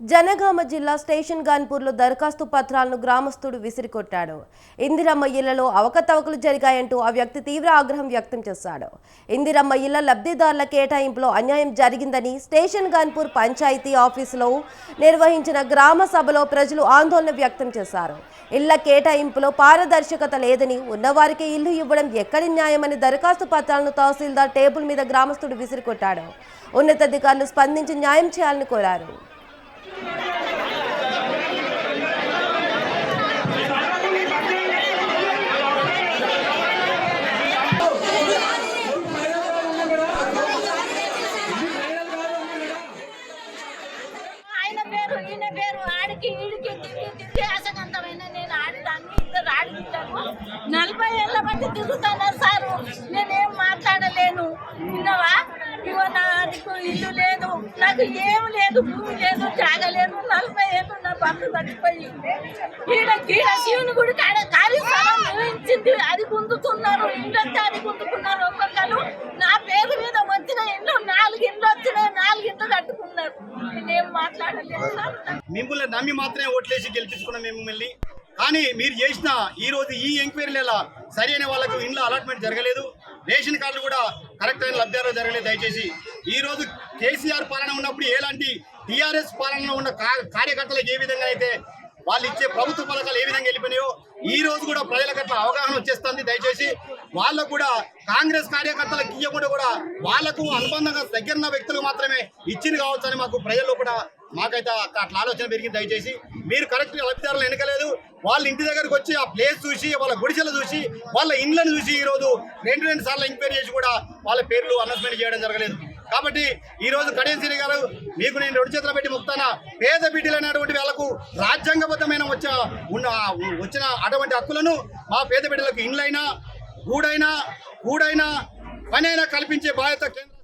జనగామ జిల్లా స్టేషన్ గాన్పూర్లో దరఖాస్తు పత్రాలను గ్రామస్తుడు విసిరికొట్టాడు. ఇందిరమ్మ ఇళ్ళలో అవకతవకలు జరిగాయంటూ ఆ వ్యక్తి తీవ్ర ఆగ్రహం వ్యక్తం చేశాడు. ఇందిరమ్మ ఇళ్ళ లబ్ధిదారుల కేటాయింపులో అన్యాయం జరిగిందని స్టేషన్ గాన్పూర్ పంచాయతీ ఆఫీసులో నిర్వహించిన గ్రామ సభలో ప్రజలు ఆందోళన వ్యక్తం చేశారు. ఇళ్ళ కేటాయింపులో పారదర్శకత లేదని ఉన్నవారికి ఇల్లు ఇవ్వడం ఎక్కడి న్యాయమని దరఖాస్తు పత్రాలను తహసీల్దార్ టేబుల్ మీద గ్రామస్తుడు విసిరికొట్టాడు. ఉన్నతాధికారులు స్పందించి న్యాయం చేయాలని కోరారు. పేరు ఈయన పేరు ఆడికి ఈడికి తిరిగి తిరిగి అసగంతమైన నేను ఆడిదాన్ని ఇద్దరు ఆడిపిస్తాను నలభై ఏళ్ళ బట్టి తిరుగుతాను సారు? నేనేం మాట్లాడలేను. విన్నవా? ఇగో నాకు ఇల్లు లేదు నాకు ఏం లేదు భూమి లేదు తాగలేదు నలభై ఏళ్ళు నా భర్త చచ్చిపోయి ఈడ గీడ శివుని గుడి కాడ ఖాళీ స్థలం నిర్మించింది అది గుందుతున్నారు. ఇండ్లంతా అది గుందుకున్నారు ఒక్కొక్కరు నా పేరు మీద వచ్చిన ఇండ్లు నాలుగు ఇండ్లు వచ్చినాయి నాలుగు ఇండ్లు కట్టుకున్నారు నేనేం మాట్లాడలేదు సార్ మిమ్మల్ని నమ్మి మాత్రమే ఓట్లేసి గెలిపించుకున్నాం మేము మిమ్మల్ని. కానీ మీరు చేసిన ఈ రోజు ఈ ఎంక్వైరీల సరైన వాళ్ళకు ఇంట్లో అలాట్మెంట్ జరగలేదు. రేషన్ కార్డులు కూడా కరెక్ట్ అయిన లబ్ధిదారులు జరగలేదు దయచేసి. ఈ రోజు కేసీఆర్ పాలన ఉన్నప్పుడు ఎలాంటి టీఆర్ఎస్ పాలనలో ఉన్న కా- కార్యకర్తలకు ఏ విధంగా అయితే వాళ్ళు ఇచ్చే ప్రభుత్వ పథకాలు ఏ విధంగా వెళ్ళిపోయినాయో ఈ రోజు కూడా ప్రజలకు అట్లా అవగాహన వచ్చేస్తుంది. దయచేసి వాళ్ళకు కూడా కాంగ్రెస్ కార్యకర్తలకు ఇవ్వకుండా కూడా వాళ్ళకు అనుబంధంగా దగ్గర వ్యక్తులకు మాత్రమే ఇచ్చింది కావచ్చని మాకు ప్రజల్లో కూడా మాకైతే అట్లా ఆలోచన పెరిగింది. దయచేసి మీరు కరెక్ట్ లబ్ధిదారులు ఎన్నికలేదు. వాళ్ళ ఇంటి దగ్గరకు వచ్చి ఆ ప్లేస్ చూసి వాళ్ళ గుడిసెలు చూసి వాళ్ళ ఇండ్లను చూసి ఈరోజు రెండు రెండు సార్లు ఎంక్వైరీ చేసి కూడా వాళ్ళ పేర్లు అనౌన్స్మెంట్ చేయడం జరగలేదు. కాబట్టి ఈ రోజు కడేశ్వరి గారు మీకు నేను రెండు చేతులు పెట్టి ముక్తానా పేద బిడ్డలు అనేటువంటి వాళ్ళకు రాజ్యాంగబద్ధమైన వచ్చే ఉన్న వచ్చిన అటువంటి హక్కులను మా పేద బిడ్డలకు ఇండ్లైనా గూడైనా కూడైనా పనైనా కల్పించే బాధ్యత కేంద్ర